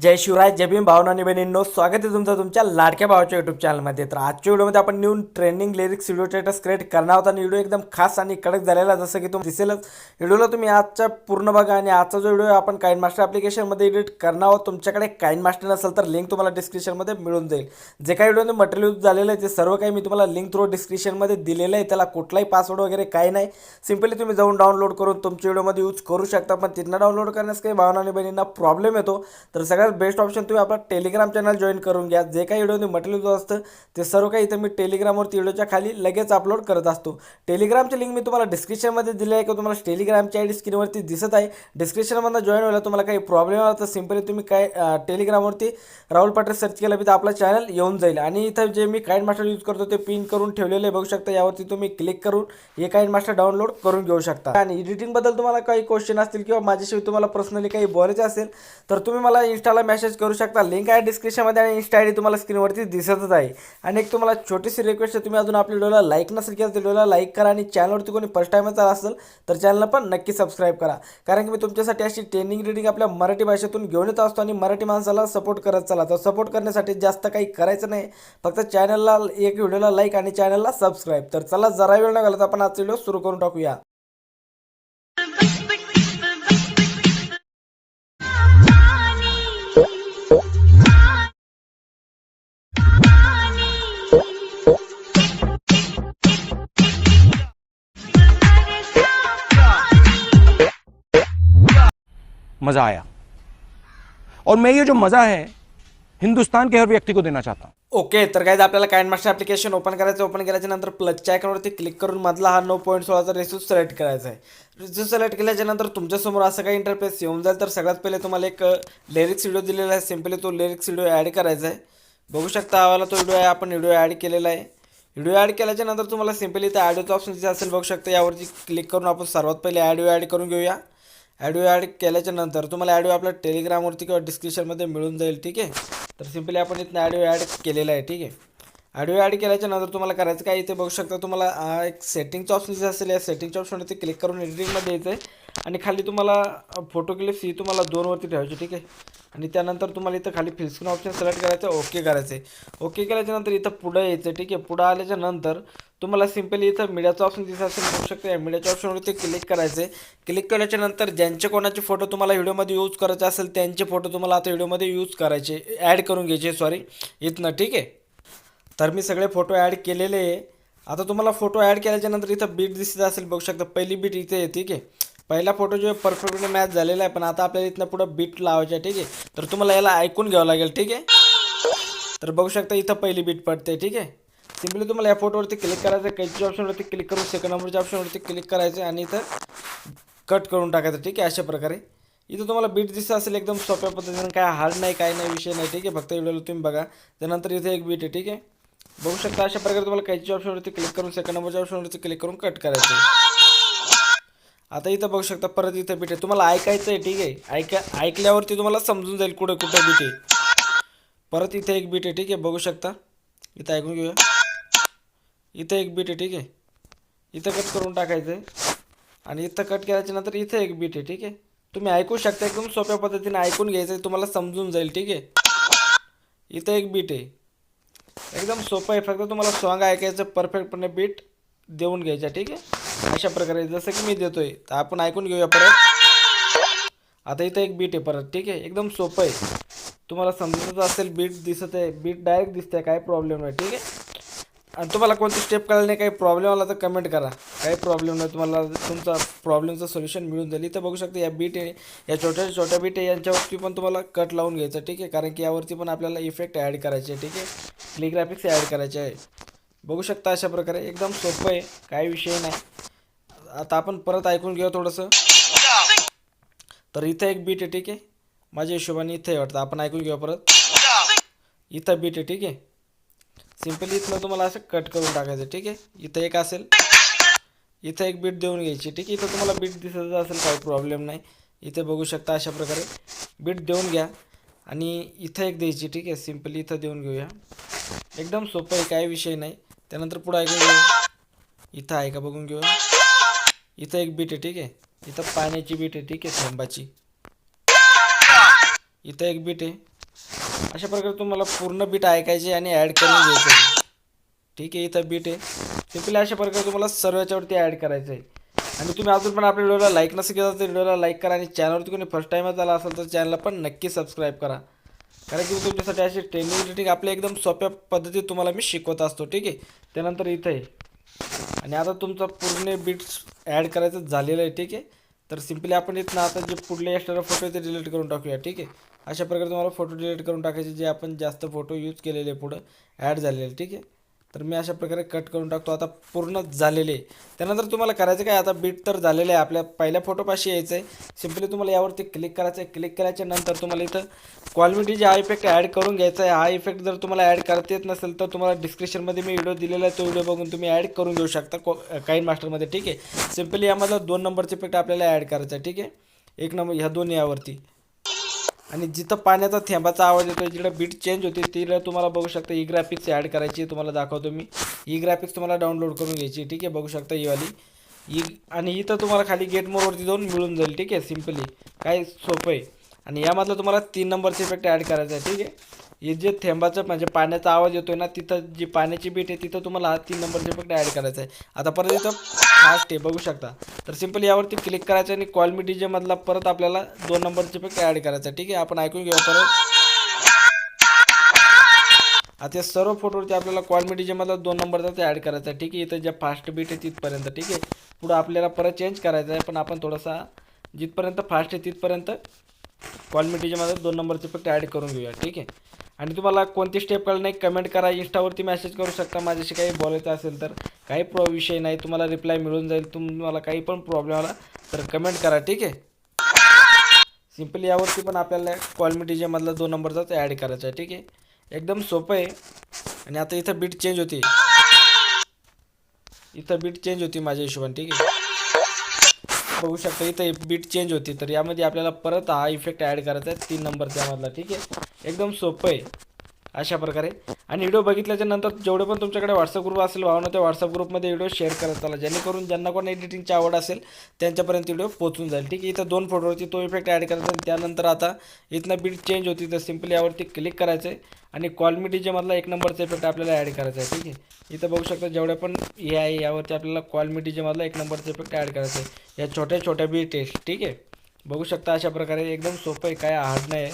जय शिवराय जय भीम भावना आणि बहिणींनो स्वागत आहे तुमचं तुमच्या लाडक्या भावाच्या युट्यूब चॅनलमध्ये तर आजच्या व्हिडिओमध्ये आपण new trending lyrics video status create करणार होता आणि व्हिडिओ एकदम खास आणि कडक झालेला जसं की तुम्ही दिसेलच व्हिडिओला तुम्ही आजच्या पूर्ण बघा आणि आजचा जो व्हिडिओ आहे आपण काइन मास्टर ॲप्लिकेशनमध्ये एडिट करणार आहोत. तुमच्याकडे काइन मास्टर नसेल तर लिंक तुम्हाला डिस्क्रिप्शनमध्ये मिळून जाईल. जे काही व्हिडिओमध्ये मटेरियल यूज झालेलं आहे ते सर्व काही मी तुम्हाला लिंक थ्रू डिस्क्रिप्शनमध्ये दिलेलं आहे. त्याला कुठलाही पासवर्ड वगैरे काही नाही. सिम्पली तुम्ही जाऊन डाउनलोड करून तुमच्या व्हिडिओमध्ये यूज करू शकता पण तिथनं डाउनलोड करण्यास काही भावना आणि बहिणींना प्रॉब्लेम येतो. तर सगळ्यात बेस्ट ऑप्शन तुम्ही आपला टेलिग्राम चॅनल जॉईन करून घ्या. जे काही व्हिडिओ मी जो असतं ते सर्व काही इथं मी टेलिग्रामवरती व्हिडिओच्या खाली लगेच अपलोड करत असतो. टेलिग्रामची लिंक मी तुम्हाला डिस्क्रिप्शनमध्ये दिली आहे किंवा तुम्हाला टेलिग्रामची आय डी स्क्रीनवरती दिसत आहे. डिस्क्रिप्शनमधनं जॉईन व्हायला तुम्हाला काही प्रॉब्लेम आला तर सिम्पली तुम्ही काय टेलिग्रामवरती राहुल पाटील सर्च केलं की तर आपला चॅनल येऊन जाईल. आणि इथं जे मी काइन मास्टर यूज करतो ते पिन करून ठेवलेले बघू शकता. यावरती तुम्ही क्लिक करून हे काइन मास्टर डाउनलोड करून घेऊ शकता. आणि एडिटिंगबद्दल तुम्हाला काही क्वेश्चन असतील किंवा माझ्याशिवाय तुम्हाला पर्सनली काही बोलायचे असेल तर तुम्ही मला इंस्टाला मला मेसेज करू शकता. लिंक आहे डिस्क्रिप्शनमध्ये आणि इन्स्टा आय डी तुम्हाला स्क्रीनवरती दिसतच आहे. आणि एक तुम्हाला छोटीशी रिक्वेस्ट आहे तुम्ही अजून आपल्या व्हिडिओला लाईक नसेल केलं तर व्हिडिओला लाईक करा आणि चॅनलवरती कोणी फर्स्ट टाईमच आला असेल तर चॅनलला पण नक्की सबस्क्राईब करा. कारण की मी तुमच्यासाठी अशी ट्रेनिंग रिडिंग आपल्या मराठी भाषेतून घेऊन येत असतो आणि मराठी माणसाला सपोर्ट करत चला. तर सपोर्ट करण्यासाठी जास्त काही करायचं नाही. फक्त चॅनलला एक व्हिडिओला लाईक आणि चॅनलला सबस्क्राईब तर चला जरा वेळ न घालत आपण आजचा व्हिडिओ सुरू करून टाकूया. मज़ा आया। और मैं ये जो मज़ा है हिंदुस्तान के हर व्यक्ति को देना चाहता हूँ। ओके तर काय आपल्याला कायन मास्टर ॲप्लिकेशन ओपन करायचं ओपन केल्याच्यानंतर प्लसच्या आयकॉनवरती क्लिक करून मधला हा नऊ पॉईंट सोळाचा रेस्यू सिलेक्ट करायचा आहे. रेस्यू सिलेक्ट केल्याच्यानंतर तुमच्यासमोर असं काही इंटरफेस येऊन जाईल. तर सगळ्यात पहिले तुम्हाला एक लिरिक्स व्हिडिओ दिलेला आहे. सिम्पली तो लिरिक्स व्हिडिओ ॲड करायचा आहे. बघू शकता आवाला तो व्हिडिओ आहे. आपण व्हिडिओ ॲड केलेला आहे. व्हिडिओ ॲड केल्याच्यानंतर तुम्हाला सिम्पली त्या ॲडिओचं ऑप्शन जे असेल बघू शकता. यावरती क्लिक करून आपण सर्वात पहिले ॲडिओ ॲड करून घेऊया. ॲडिओ ॲड केल्याच्यानंतर तुम्हाला ॲडिओ आपल्या टेलिग्रामवरती किंवा डिस्क्रिप्शनमध्ये मिळून जाईल ठीक आहे? तर सिम्पली आपण इथनं ॲडिओ ॲड केलेला आहे ठीक आहे? ॲडिओ ॲड केल्याच्यानंतर तुम्हाला करायचं काय? इथे बघू शकता तुम्हाला एक सेटिंगचं ऑप्शन जे असेल. या सेटिंगच्या ऑप्शनवरती क्लिक करून एडिटिंगमध्ये यायचं आहे आणि खाली तुम्हाला फोटो क्लिप्स ही तुम्हाला दोनवरती ठेवायची ठीक आहे? आणि त्यानंतर तुम्हाला इथं खाली फिल्स्क्रीन ऑप्शन सिलेक्ट करायचं ओके करायचं आहे ओके केल्याच्यानंतर इथं पुढं यायचं ठीक आहे? पुढं आल्याच्यानंतर तुम्हाला सिम्पली इथं मीडियाचं ऑप्शन दिसत असेल बघू शकता. या मीडियाच्या ऑप्शनवरती क्लिक करायचं आहे क्लिक केल्याच्यानंतर ज्यांचे कोणाचे फोटो तुम्हाला व्हिडिओमध्ये यूज करायचे असेल त्यांचे फोटो तुम्हाला आता व्हिडिओमध्ये यूज करायचे ॲड करून घ्यायचे सॉरी इथनं ठीक आहे? तर मी सगळे फोटो ॲड केलेले आहे. आता तुम्हाला फोटो ॲड केल्याच्यानंतर इथं बीट दिसत असेल बघू शकता. पहिली बीट इथे आहे ठीक आहे? पहिला फोटो जो परफेक्टली मॅच झालेला आहे पण आता आपल्याला इथनं पुढं बीट लावायचं आहे ठीक आहे? तर तुम्हाला याला ऐकून घ्यावं लागेल ठीक आहे? तर बघू शकता इथं पहिली बीट पडते ठीक आहे? सिम्पली तुम्हाला या फोटोवरती क्लिक करायचं कैची ऑप्शनवरती क्लिक करून सेकंड नंबरच्या ऑप्शनवरती क्लिक करायचं आणि इथं कट करून टाकायचं ठीक आहे? अशा प्रकारे. इथं तुम्हाला बीट दिसत असेल एकदम सोप्या पद्धतीने काय हार्ड नाही काय नाही विषय नाही ठीक आहे? फक्त व्हिडिओला तुम्ही बघा. त्यानंतर इथे एक बीट आहे ठीक आहे? बघू शकता अशा प्रकारे तुम्हाला कैची ऑप्शनवरती क्लिक करून सेकंड नंबरच्या ऑप्शनवरती क्लिक करून कट करायचं आता इथं बघू शकता परत इथं बीट आहे तुम्हाला ऐकायचं आहे ठीक आहे? ऐका ऐकल्यावरती तुम्हाला समजून जाईल कुठं कुठं बीट आहे परत इथे एक बीट आहे ठीक आहे? बघू शकता. इथं ऐकून घेऊया. इथं एक बीट आहे ठीक आहे? इथं कट करून टाकायचं आहे आणि इथं कट केल्याच्यानंतर इथं एक बीट आहे ठीक आहे? तुम्ही ऐकू शकता एकदम सोप्या पद्धतीने ऐकून घ्यायचं आहे तुम्हाला समजून जाईल ठीक आहे? इथं एक बीट आहे एकदम सोपं आहे फक्त तुम्हाला सॉन्ग ऐकायचं परफेक्टपणे बीट देऊन घ्यायचा ठीक आहे? अशा प्रकारे जसं की मी देतोय तर आपण ऐकून घेऊया परत. आता इथं एक बीट आहे परत ठीक आहे? एकदम सोपं आहे. तुम्हाला समजतच असेल बीट दिसत आहे. बीट डायरेक्ट दिसते काय प्रॉब्लेम नाही ठीक आहे? आणि तुम्हाला कोणती स्टेप कळल्याने काही प्रॉब्लेम आला तर कमेंट करा. काही प्रॉब्लेम नाही तुम्हाला तुमचा प्रॉब्लेमचं सोल्युशन मिळून जाईल. इथं बघू शकता या बीट आहे या छोट्या छोट्या बीट आहे यांच्यावरती पण तुम्हाला कट लावून घ्यायचं ठीक आहे? कारण की यावरती पण आपल्याला इफेक्ट ॲड करायचे आहे ठीक आहे? क्लिग्राफिक्स ॲड करायचे आहे. बघू शकता अशा प्रकारे एकदम सोपं आहे काही विषय नाही. आता आपण परत ऐकून घेऊ थोडंसं. तर इथं एक बीट आहे ठीक आहे? माझ्या हिशोबाने इथं वाटतं. आपण ऐकून घेऊ परत. इथं बीट आहे ठीक आहे? सिम्पली इथनं तुम्हाला असं कट करून टाकायचं ठीक आहे? इथं एक असेल. इथं एक बीट देऊन घ्यायची ठीक आहे? इथं तुम्हाला बीट दिसत असेल काही प्रॉब्लेम नाही. इथे बघू शकता अशा प्रकारे. बीट देऊन घ्या. आणि इथं एक द्यायची ठीक आहे? सिम्पली इथं देऊन घेऊया. एकदम सोपं आहे काही विषय नाही. त्यानंतर पुढं ऐकून घेऊ. इथं आहे का? बघून घेऊ. इथं एक बीट आहे ठीक आहे? इथं पाण्याची बीट आहे ठीक आहे थेंबाची. इथं एक बीट आहे. अशा प्रकारे तुम्हाला पूर्ण बीट ऐकायची आणि ॲड करून घ्यायचं ठीक आहे इथं बीट आहे. सिम्पली अशा प्रकारे तुम्हाला सर्व याच्यावरती ॲड करायचं आहे. आणि तुम्ही अजून पण आपल्या व्हिडिओला लाईक नसेल केला तर व्हिडिओला लाईक करा आणि चॅनलवरती कोणी फर्स्ट टाईमच आला असेल तर चॅनलला पण नक्की सबस्क्राईब करा. कारण की तुमच्यासाठी अशी ट्रेनिंग एडिटिंग आपल्या एकदम सोप्या पद्धतीत तुम्हाला मी शिकवत असतो ठीक आहे? त्यानंतर इथं आहे. आणि आता तुमचं पूर्ण बीट्स ॲड करायचं झालेलं आहे ठीक आहे? तर सिम्पली आपण इथनं आता जे पुढले एक्स्ट्रा फोटो आहे ते डिलीट करून टाकूया ठीक आहे? अशा प्रकारे तुम्हाला फोटो डिलीट करून टाकायचे जे आपण जास्त फोटो यूज केलेले पुढं ॲड झालेले ठीक आहे? तर मी अशा प्रकारे कट करून टाकतो. आता पूर्ण झालेले. आहे त्यानंतर तुम्हाला करायचं काय? आता बीट तर झालेलं आहे. आपल्या पहिल्या फोटोपाशी यायचं आहे. सिम्पली तुम्हाला यावरती क्लिक करायचं आहे. क्लिक करायच्या नंतर तुम्हाला इथं क्वालिटी हा इफेक्ट ॲड करून घ्यायचा आहे. हा इफेक्ट जर तुम्हाला ॲड करता येत नसेल तर तुम्हाला डिस्क्रिप्शनमध्ये मी व्हिडिओ दिलेला आहे. तो व्हिडिओ बघून तुम्ही ॲड करून घेऊ शकता को काइन मास्टरमध्ये ठीक आहे? सिम्पली यामधला दोन नंबरचे इफेक्ट आपल्याला ॲड करायचा आहे. ठीक आहे? एक नंबर ह्या दोन यावरती. आणि जिथं पाण्याचा थेंबाचा आवाज येतो जिकडं बीट चेंज होते तिला तुम्हाला बघू शकता ई ग्राफिक्स ॲड करायची तुम्हाला दाखवतो मी. ई ग्राफिक्स तुम्हाला डाउनलोड करून घ्यायची ठीक आहे? बघू शकता ही वाली. ई आणि इथं तुम्हाला खाली गेट मोडवरती जाऊन मिळून जाईल ठीक आहे? सिम्पली काय सोपं आहे. आणि यामधलं तुम्हाला तीन नंबरचे इफेक्ट ॲड करायचा आहे ठीक आहे? हे जे थेंबाचं म्हणजे पाण्याचा आवाज येतोय ना तिथं जी पाण्याची बीट आहे तिथं तुम्हाला हा तीन नंबरचे इफेक्ट ॲड करायचं आहे आता परत इथं फास्ट आहे बघू शकता. तर सिंपल यावरती क्लिक करायचं आणि कॉलमी डी मधला परत आपल्याला दोन नंबरचे इफेक्ट ॲड करायचं आहे ठीक आहे आपण ऐकून घेऊ परत. आता या सर्व फोटोवरती आपल्याला कॉलमी डी मधला दोन नंबरचा ते ॲड करायचा आहे ठीक आहे इथं ज्या फास्ट बीट आहे तिथपर्यंत. ठीक आहे पुढं आपल्याला परत चेंज करायचं आहे पण आपण थोडासा जिथपर्यंत फास्ट आहे तिथपर्यंत क्वालिटीच्यामध्ये दोन नंबरचे फक्त ॲड करून घेऊया. ठीक आहे. आणि तुम्हाला कोणती स्टेप कळलं नाही कमेंट करा. इंस्टावरती मेसेज करू शकता. माझ्याशी काही बोलायचं असेल तर काही प्रो विषय नाही. तुम्हाला रिप्लाय मिळून जाईल. तुम्हाला काही पण प्रॉब्लेम आला तर कमेंट करा ठीक आहे? सिम्पली यावरती पण आपल्याला क्वालिटी जेमधला दोन नंबरचाच ॲड करायचा आहे ठीक आहे? एकदम सोपं आहे. आणि आता इथं बीट चेंज होती. इथं बीट चेंज होती माझ्या हिशोबाने ठीक आहे? बघू शकता इथं बीट चेंज होती. तर यामध्ये आपल्याला परत हा इफेक्ट ॲड करायचा आहे. तीन नंबर त्यामधला ठीक आहे? एकदम सोपं आहे. अशा प्रकारे. आणि व्हिडिओ बघितल्याच्या नंतर जेवढे पण तुमच्याकडे व्हॉट्सअप ग्रुप असेल भावना त्या व्हॉट्सअप ग्रुपमध्ये व्हिडिओ शेअर करत चला. जेणेकरून ज्यांना कोण एडिटिंगची आवड असेल त्यांच्यापर्यंत व्हिडिओ पोहोचून जाईल. ठीक आहे इथं दोन फोटोवरती तो इफेक्ट ॲड करायचा आणि त्यानंतर आता इथनं बीट चेंज होती तर सिम्पली यावरती क्लिक करायचं आहे आणि कॉलमी एक नंबरचा इफेक्ट आपल्याला ॲड करायचा आहे ठीक आहे इथं बघू शकता जेवढ्या पण हे आहे यावरती आपल्याला कॉलमी एक नंबरचा इफेक्ट ॲड करायचा आहे या छोट्या छोट्या बी टेस्ट ठीक आहे बघू शकता अशा प्रकारे एकदम सोपं आहे काय हार्ड नाही आहे.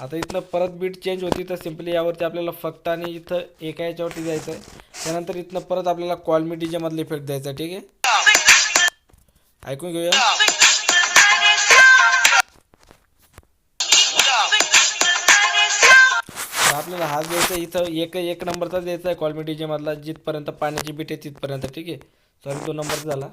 आता इथनं परत बीट चेंज होती तर सिम्पली यावरती आपल्याला फक्त आणि इथं एका याच्यावरती जायचं आहे त्यानंतर इथनं परत आपल्याला कॉलमी डीजेमधला इफेक्ट द्यायचा आहे ठीक आहे? ऐकून घेऊया. तर आपल्याला हाच द्यायचा आहे. इथं एक एक नंबरचा द्यायचा आहे कॉलमी डीजे मधला जिथपर्यंत पाण्याची बीट आहे तिथपर्यंत ठीक आहे? सॉरी दोन नंबर झाला.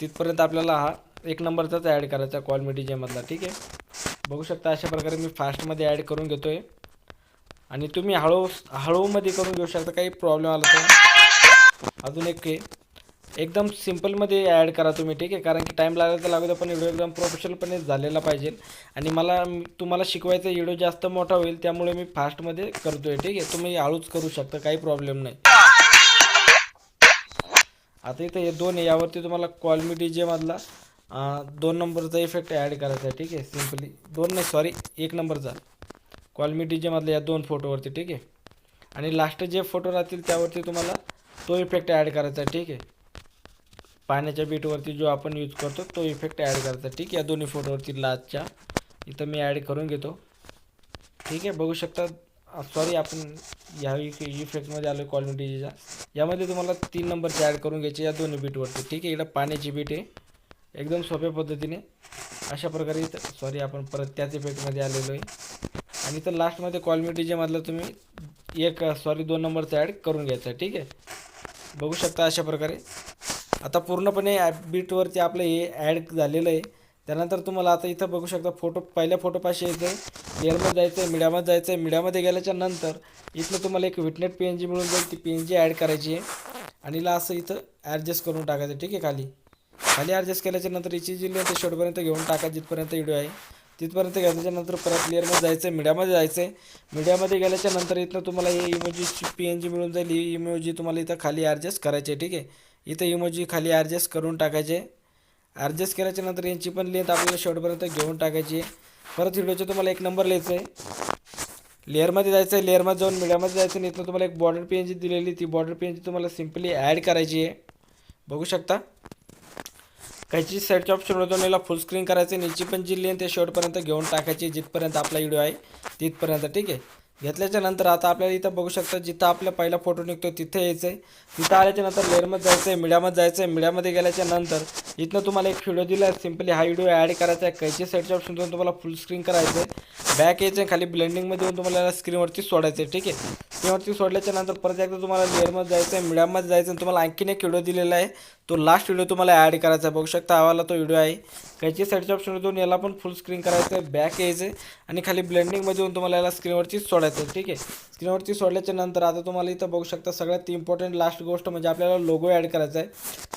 तिथपर्यंत आपल्याला हा एक नंबरचाच ॲड करायचा आहे मधला ठीक आहे? बघू शकता अशा प्रकारे मी फास्टमध्ये ॲड करून घेतो आहे आणि तुम्ही हळू हळूमध्ये करून घेऊ शकता काही प्रॉब्लेम आला तर. अजून एक आहे एकदम सिम्पलमध्ये ॲड करा तुम्ही ठीक आहे? कारण की टाईम लागला तर लागू द्या पण व्हिडिओ एकदम प्रोफेशनलपणे झालेला पाहिजे. आणि मला तुम्हाला शिकवायचा व्हिडिओ जास्त मोठा होईल त्यामुळे मी फास्टमध्ये करतो आहे ठीक आहे? तुम्ही हळूच करू शकता काही प्रॉब्लेम नाही. आता इथं हे दोन आहे यावरती तुम्हाला क्वालिटी डी जेमधला दोन नंबरचा इफेक्ट ॲड करायचा आहे ठीक आहे? सिम्पली दोन नाही सॉरी एक नंबरचा. कॉलमी डीजेमधल्या या दोन फोटोवरती ठीक आहे? आणि लास्ट जे फोटो राहतील त्यावरती तुम्हाला तो इफेक्ट ॲड करायचा आहे ठीक आहे? पाण्याच्या बीटवरती जो आपण यूज करतो तो इफेक्ट ॲड करायचा ठीक आहे? या दोन्ही फोटोवरती लास्टच्या इथं मी ॲड करून घेतो. ठीक आहे? बघू शकता सॉरी आपण या इफेक्टमध्ये आलो क्वालिटीच्या यामध्ये तुम्हाला तीन नंबरचे ॲड करून घ्यायचे या दोन्ही बीटवरती ठीक आहे? इकडं पाण्याची बीट आहे. एकदम सोप्या पद्धतीने अशा प्रकारे इथं सॉरी आपण परत त्याच इफेक्टमध्ये आलेलो आहे आणि इथं लास्टमध्ये क्वालिटी मधलं तुम्ही एक सॉरी दोन नंबरचं ॲड करून घ्यायचं आहे ठीक आहे? बघू शकता अशा प्रकारे. आता पूर्णपणे बीटवरती आपलं हे ॲड झालेलं आहे. त्यानंतर तुम्हाला आता इथं बघू शकता फोटो पहिल्या फोटोपाशी यायचं आहे एअरमध्ये जायचं आहे मीडियामध्ये जायचं आहे मीडियामध्ये गेल्याच्यानंतर इथलं तुम्हाला एक विटनेट पी एन जी मिळून जाईल. ती पी एन जी ॲड करायची आहे. आणि ला असं इथं ॲडजस्ट करून टाकायचं ठीक आहे खाली? खाली ॲडजस्ट केल्याच्यानंतर हिची जी लेंथ शेवटपर्यंत घेऊन टाका जिथपर्यंत व्हिडिओ आहे तिथपर्यंत घेतल्याच्यानंतर परत क्लिअरमध्ये जायचं आहे मीडियामध्ये जायचं आहे. मीडियामध्ये गेल्याच्यानंतर इथनं तुम्हाला हे इमोजीची पी एन जी मिळून जाईल ही इमोजी तुम्हाला इथं खाली ॲडजस्ट करायची आहे ठीक आहे? इथं इमोजी खाली ॲडजस्ट करून टाकायचे. ॲडजस्ट केल्याच्यानंतर यांची पण लेंथ आपल्याला शेवटपर्यंत घेऊन टाकायची आहे. परत व्हिडिओचे तुम्हाला एक नंबर लिहायचं आहे. लेअरमध्ये जायचं आहे लेअरमध्ये जाऊन मीडियामध्ये जायचं आणि इथनं तुम्हाला एक बॉर्डर पी एन जी दिलेली ती बॉर्डर पी एन जी तुम्हाला सिम्पली ॲड करायची आहे. बघू शकता? काहीची साईडच्या ऑप्शन होतो याला फुल स्क्रीन करायचं आहे नीची पण जी लेंथ ते शेवटपर्यंत घेऊन टाकायची जिथपर्यंत आपला व्हिडिओ आहे तिथपर्यंत ठीक आहे? घेतल्याच्या नंतर आता आपल्याला इथं बघू शकता जिथं आपला पहिला फोटो निघतो तिथे यायचं आहे तिथं आल्याच्यानंतर लेअरमध्ये जायचं आहे मीडियामध्ये जायचं आहे मीडियामध्ये गेल्याच्यानंतर इथनं तुम्हाला एक व्हिडिओ दिला आहे. सिम्पली हा व्हिडिओ ॲड करायचा आहे. कैची साईडच्या ऑप्शन तुम्हाला फुल स्क्रीन करायचं आहे बॅक यायचं आहे खाली ब्लेंडिंगमध्ये येऊन तुम्हाला स्क्रीनवरती सोडायचं आहे ठीक आहे? स्क्रीनवरती सोडल्याच्या नंतर परत एकदा तुम्हाला लेअरमध्ये जायचं आहे मीडियामध्ये जायचं आहे तुम्हाला आणखीन एक व्हिडिओ दिलेला आहे. तो लास्ट व्हिडिओ तुम्हाला ॲड करायचा आहे. बघू शकता आवाला तो व्हिडिओ आहे. खायची साईडच्या ऑप्शन देऊन याला पण फुल स्क्रीन करायचं आहे. बॅक यायचं आहे. आणि खाली ब्लेंडिंगमध्ये येऊन तुम्हाला याला स्क्रीनवरती सोडायचं आहे. ठीक आहे? स्क्रीनवरती सोडल्याच्या नंतर आता तुम्हाला इथं बघू शकता सगळ्यात इम्पॉर्टंट लास्ट गोष्ट म्हणजे आपल्याला लोगो ॲड करायचा आहे.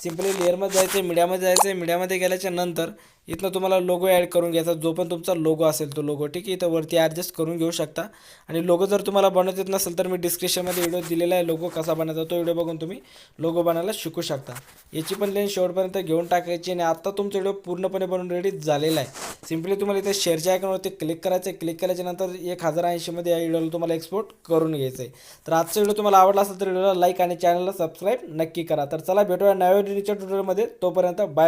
सिम्पली लेअरमध्ये जायचं आहे मीडियामध्ये जायचं आहे. मीडियामध्ये गेल्याच्यानंतर इथनं तुम्हाला लोगो ॲड करून घ्यायचा. जो पण तुमचा लोगो असेल तो लोगो ठीक आहे? इथं वरती ॲडजस्ट करून घेऊ शकता. आणि लोगो जर तुम्हाला बनवत येत नसेल तर मी डिस्क्रिप्शनमध्ये व्हिडिओ दिलेला आहे लोगो कसा बनायचा तो व्हिडिओ बघून तुम्ही लोगो बनायला शिकू शकता. याची पण लेन शेवटपर्यंत घेऊन टाकायची आणि आत्ता तुमचा व्हिडिओ पूर्णपणे बनवून रेडी झालेला आहे. सिम्पली तुम्हाला इथे शेअरच्या आयकॉनवरती क्लिक करायचं आहे क्लिक केल्याच्यानंतर एक हजार ऐंशीमध्ये या व्हिडिओला तुम्हाला एक्सपोर्ट करून घ्यायचं आहे तर आजचा व्हिडिओ तुम्हाला आवडला असेल तर व्हिडिओला लाईक आणि चॅनलला सबस्क्राईब नक्की करा. तर चला भेटूया नव्या व्हिडिओच्या ट्युटोरियलमध्ये तोपर्यंत बाय